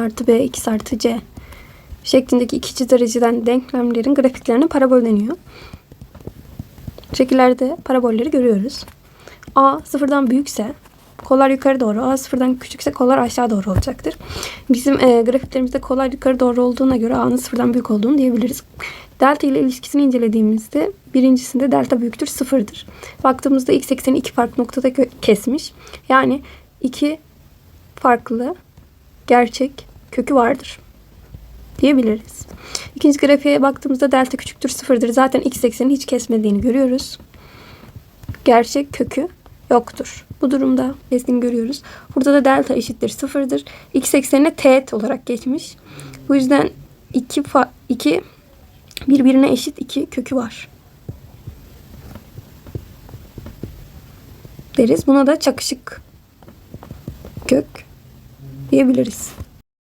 artı b x artı c şeklindeki ikinci dereceden denklemlerin grafiklerine parabol deniyor. Şekillerde parabolleri görüyoruz. A sıfırdan büyükse kollar yukarı doğru, A sıfırdan küçükse kollar aşağı doğru olacaktır. Bizim e, grafiklerimizde kollar yukarı doğru olduğuna göre A'nın sıfırdan büyük olduğunu diyebiliriz. Delta ile ilişkisini incelediğimizde birincisinde delta büyüktür sıfırdır. Baktığımızda x ekseni iki farklı noktada kesmiş. Yani iki farklı gerçek kökü vardır diyebiliriz. İkinci grafiğe baktığımızda delta küçüktür sıfırdır. Zaten x eksenini hiç kesmediğini görüyoruz. Gerçek kökü yoktur. Bu durumda kesin görüyoruz. Burada da delta eşittir sıfırdır. X eksenine teğet olarak geçmiş. Bu yüzden iki, fa- iki birbirine eşit iki kökü var. Deriz. Buna da çakışık kök diyebiliriz.